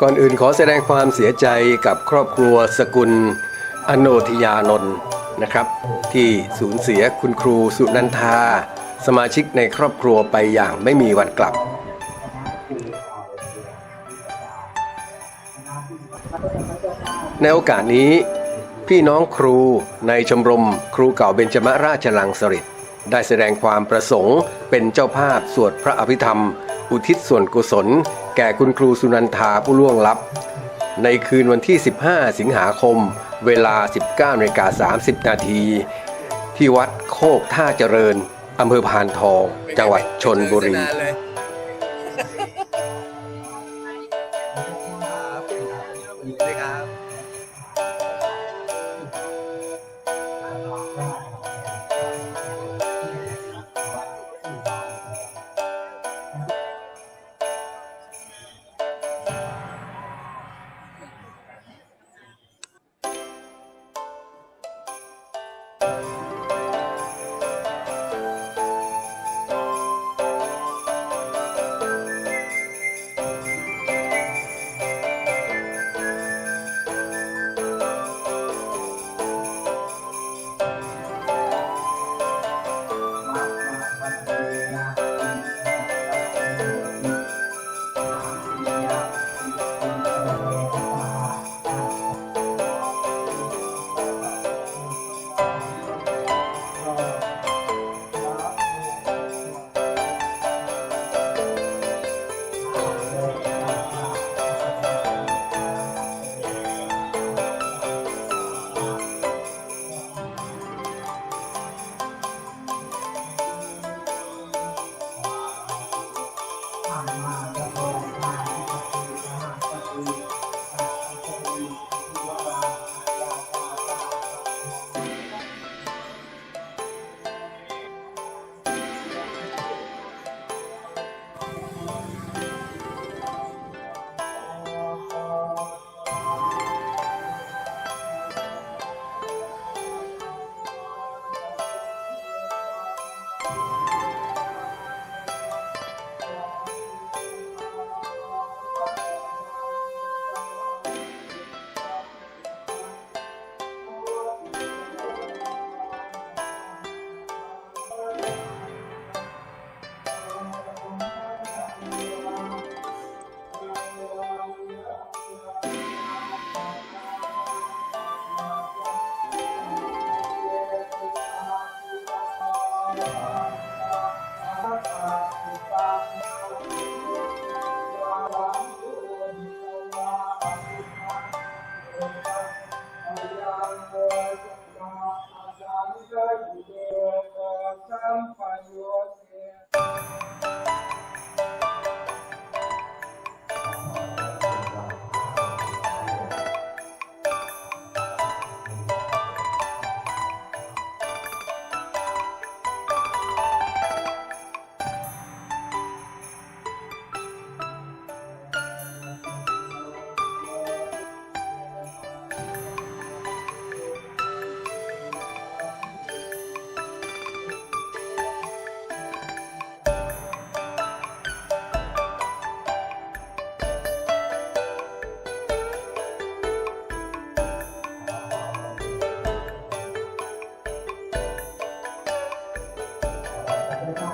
ก่อนอื่นขอแสดงความเสียใจกับครอบครัวสกุลอโนทยานนท์นะครับ ที่สูญเสียคุณครูสุนันทา สมาชิกในครอบครัวไปอย่างไม่มีวันกลับ ในโอกาสนี้ พี่น้องครูในชมรมครูเก่าเบญจมราชลังสฤษฎ์ ได้แสดงความประสงค์ เป็นเจ้าภาพสวดพระอภิธรรม อุทิศส่วนกุศล แก่คุณครูสุนันทาผู้ล่วงลับ ในคืนวันที่ 15 สิงหาคม เวลา 19นาฬิกา30 นาที ที่วัดโคกท่าเจริญอำเภอพานทอง จังหวัดชนบุรี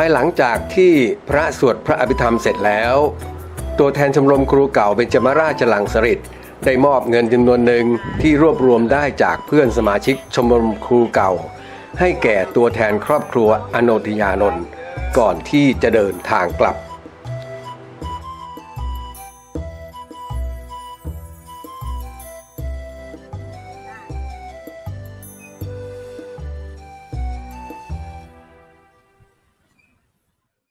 ภายหลังจากที่พระสวดพระอภิธรรมเสร็จแล้ว ตัวแทนชมรมครูเก่าเป็นจมราชลังสฤษดิ์ได้มอบเงินจำนวนหนึ่งที่รวบรวมได้จากเพื่อนสมาชิกชมรมครูเก่า ให้แก่ตัวแทนครอบครัวอนุทยานนท์ก่อนที่จะเดินทางกลับ